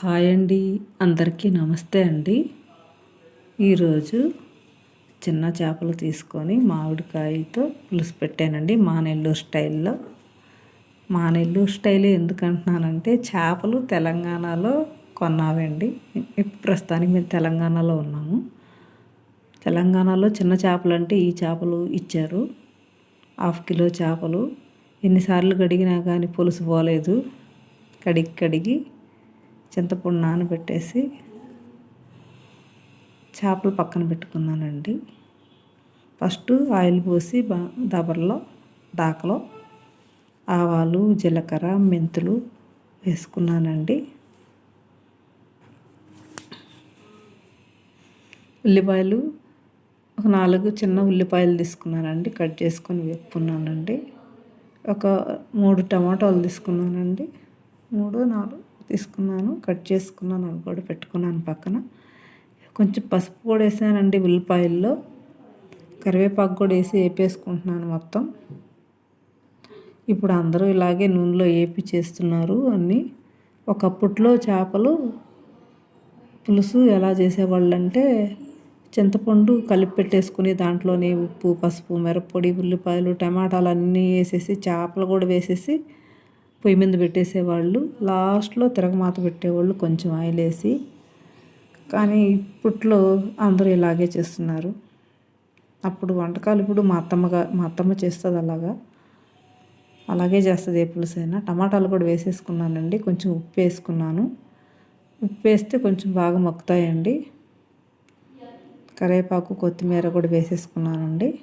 Hi అండి. అందరికీ నమస్తే అండి. ఈరోజు చిన్న చేపలు తీసుకొని మామిడికాయతో పులుసు పెట్టానండి మా నెల్లూరు స్టైల్లో. మా నెల్లూరు స్టైల్ ఎందుకంటున్నానంటే చేపలు తెలంగాణలో కొన్నావండి. ప్రస్తుతానికి మేము తెలంగాణలో ఉన్నాము. తెలంగాణలో చిన్న చేపలు అంటే ఈ చేపలు ఇచ్చారు. హాఫ్ కిలో చేపలు. ఎన్నిసార్లు కడిగినా కానీ పులుసు పోలేదు. కడిగి కడిగి చింతపండు నానబెట్టేసి చేపలు పక్కన పెట్టుకున్నానండి. ఫస్ట్ ఆయిల్ పోసి బా దబర్లో దాకలో ఆవాలు జీలకర్ర మెంతులు వేసుకున్నానండి. ఉల్లిపాయలు ఒక నాలుగు చిన్న ఉల్లిపాయలు తీసుకున్నానండి. కట్ చేసుకొని వేపుకున్నానండి. ఒక మూడు టమాటాలు తీసుకున్నానండి. మూడు నాలుగు తీసుకున్నాను కట్ చేసుకున్నాను అవి కూడా పెట్టుకున్నాను పక్కన. కొంచెం పసుపు కూడా వేసానండి ఉల్లిపాయల్లో కరివేపాకు కూడా వేసి వేపేసుకుంటున్నాను మొత్తం. ఇప్పుడు అందరూ ఇలాగే నూనెలో వేపి చేస్తున్నారు అన్నీ. ఒకప్పట్లో చేపలు పులుసు ఎలా చేసేవాళ్ళు అంటే చింతపండు కలిపి పెట్టేసుకుని దాంట్లోనే ఉప్పు పసుపు మిరప్పొడి ఉల్లిపాయలు టమాటాలు అన్నీ వేసేసి చేపలు కూడా వేసేసి పొయ్యి మీద పెట్టేసేవాళ్ళు. లాస్ట్లో తిరగమాత పెట్టేవాళ్ళు కొంచెం ఆయిల్ వేసి. కానీ ఇప్పట్లో అందరూ ఇలాగే చేస్తున్నారు. అప్పుడు వంటకాలు ఇప్పుడు మా అత్తమ్మగా మా అత్తమ్మ చేస్తుంది అలాగా. అలాగే చేస్తుంది ఏ పులుసైనా. టమాటాలు కూడా వేసేసుకున్నానండి. కొంచెం ఉప్పు వేసుకున్నాను. ఉప్పు వేస్తే కొంచెం బాగా మొక్కుతాయండి. కరివేపాకు కొత్తిమీర కూడా వేసేసుకున్నానండి.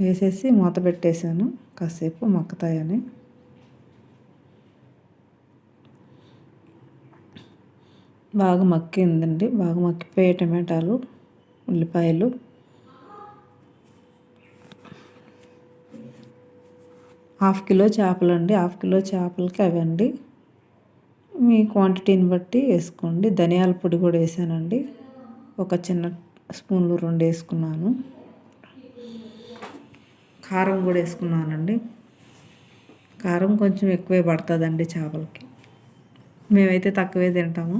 వేసేసి మూత పెట్టేశాను. కాసేపు మక్కుతాయని. బాగా మక్కిందండి. బాగా మక్కిపోయే టమాటాలు ఉల్లిపాయలు. హాఫ్ కిలో చేపలు అండి. హాఫ్ కిలో చేపలకి అవండి. మీ క్వాంటిటీని బట్టి వేసుకోండి. ధనియాల పొడి కూడా వేసానండి. ఒక చిన్న స్పూన్లు రెండు వేసుకున్నాను. కారం కూడా వేసుకున్నానండి. కారం కొంచెం ఎక్కువే పడుతుందండి చేపలకి. మేమైతే తక్కువే తింటాము.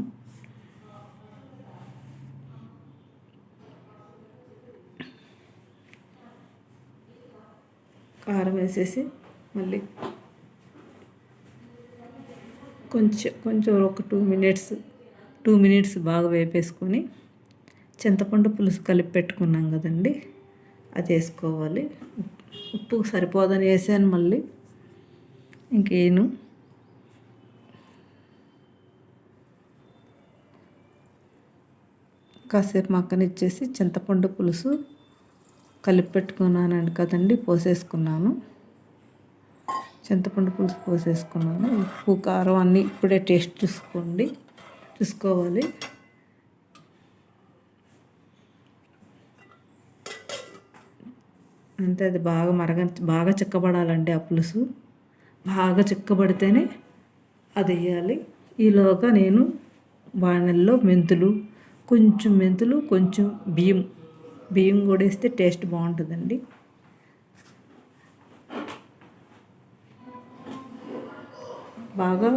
కారం వేసేసి మళ్ళీ కొంచెం కొంచెం ఒక టూ మినిట్స్ టూ మినిట్స్ బాగా వేపేసుకొని చింతపండు పులుసు కలిపి పెట్టుకున్నాం కదండి. అది వేసుకోవాలి. ఉప్పు సరిపోదని వేసాను మళ్ళీ. ఇంకేను? కాసేపు మక్కనిచ్చేసి చింతపండు పులుసు కలిపి పెట్టుకున్నానండి కదండి పోసేసుకున్నాను. చింతపండు పులుసు పోసేసుకున్నాను. ఉప్పు కారం అన్నీ ఇప్పుడే టేస్ట్ చూసుకోండి. చూసుకోవాలి. అంతే అది బాగా మరగ బాగా చిక్కబడాలండి ఆ పులుసు. బాగా చిక్కబడితేనే అది వేయాలి. ఈలోగా నేను వానల్లో మెంతులు కొంచెం మెంతులు కొంచెం బియ్యం. బియ్యం కూడా వేస్తే టేస్ట్ బాగుంటుందండి. బాగా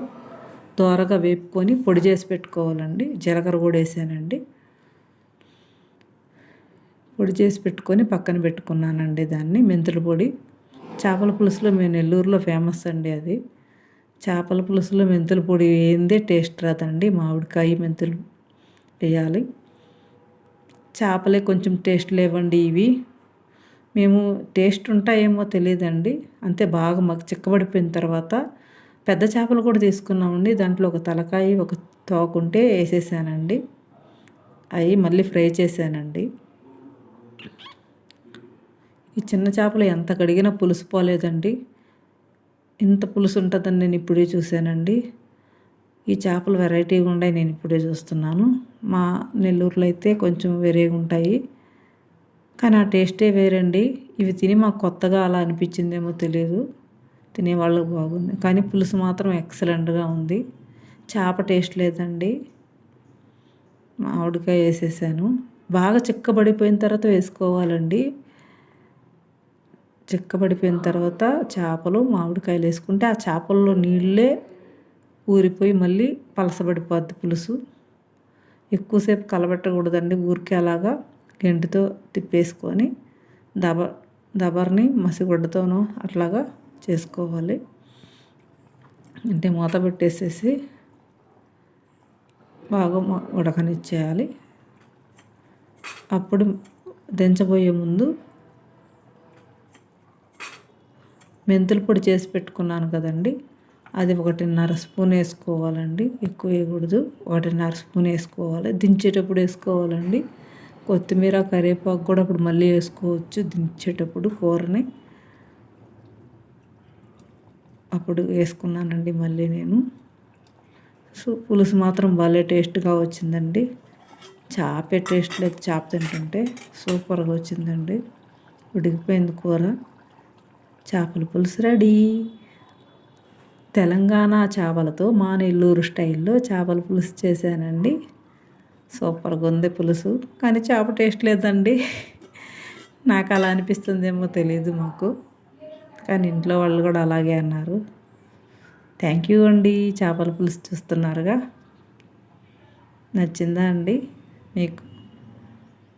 దోరగా వేపుకొని పొడి చేసి పెట్టుకోవాలండి. జీలకర్ర కూడా వేసానండి. పొడి చేసి పెట్టుకొని పక్కన పెట్టుకున్నానండి దాన్ని. మెంతుల పొడి. చేపల పులుసులో మేము నెల్లూరులో ఫేమస్ అండి అది. చేపల పులుసులో మెంతుల పొడి వేయిందే టేస్ట్ రాదండి. మామిడికాయ మెంతులు వేయాలి. చేపలే కొంచెం టేస్ట్ లేవండి ఇవి. మేము టేస్ట్ ఉంటాయేమో తెలియదండి. అంతే బాగా మాకు చిక్కబడిపోయిన తర్వాత పెద్ద చేపలు కూడా తీసుకున్నామండి. దాంట్లో ఒక తలకాయ ఒక తోకుంటే వేసేసానండి. అవి మళ్ళీ ఫ్రై చేశానండి. ఈ చిన్న చేపలు ఎంత కడిగినా పులుసు పోలేదండి. ఇంత పులుసు ఉంటుందని నేను ఇప్పుడే చూశానండి. ఈ చేపలు వెరైటీగా ఉన్నాయి నేను ఇప్పుడే చూస్తున్నాను. మా నెల్లూరులో అయితే కొంచెం వేరేగా ఉంటాయి. కానీ ఆ టేస్టే వేరండి. ఇవి తిని మాకు కొత్తగా అలా అనిపించిందేమో తెలియదు తినేవాళ్ళకి బాగుంది. కానీ పులుసు మాత్రం ఎక్సలెంట్గా ఉంది. చేప టేస్ట్ లేదండి. మామిడికాయ వేసేసాను. బాగా చిక్కబడిపోయిన తర్వాత వేసుకోవాలండి. చిక్కబడిపోయిన తర్వాత చేపలు మామిడికాయలు వేసుకుంటే ఆ చేపల్లో నీళ్ళే ఊరిపోయి మళ్ళీ పలసబడిపోద్ది పులుసు. ఎక్కువసేపు కలబెట్టకూడదండి ఊరికే అలాగా గెంటితో తిప్పేసుకొని దబ దబర్ని మసిగుడ్డతోనో అట్లాగా చేసుకోవాలి. అంటే మూత పెట్టేసేసి బాగా ఉడకనిచ్చేయాలి. అప్పుడు దించబోయే ముందు మెంతుల పొడి చేసి పెట్టుకున్నాను కదండి. అది ఒకటిన్నర స్పూన్ వేసుకోవాలండి. ఎక్కువ వేయకూడదు. ఒకటిన్నర స్పూన్ వేసుకోవాలి. దించేటప్పుడు వేసుకోవాలండి. కొత్తిమీర కరివేపాకు కూడా అప్పుడు మళ్ళీ వేసుకోవచ్చు దించేటప్పుడు కూరని. అప్పుడు వేసుకున్నానండి మళ్ళీ నేను. సో పులుసు మాత్రం భలే టేస్ట్గా వచ్చిందండి. చాపే టేస్ట్ లేదు. చాప తింటుంటే సూపర్గా వచ్చిందండి. ఉడికిపోయింది కూర. చేపల పులుసు రెడీ. తెలంగాణ చేపలతో మా నెల్లూరు స్టైల్లో చేపల పులుసు చేశానండి. సూపర్గా ఉంది పులుసు. కానీ చేప టేస్ట్ లేదండి. నాకు అలా అనిపిస్తుందేమో తెలియదు మాకు. కానీ ఇంట్లో వాళ్ళు కూడా అలాగే అన్నారు. థ్యాంక్ యూ అండి. చేపల పులుసు చూస్తున్నారుగా. నచ్చిందా అండి? మీకు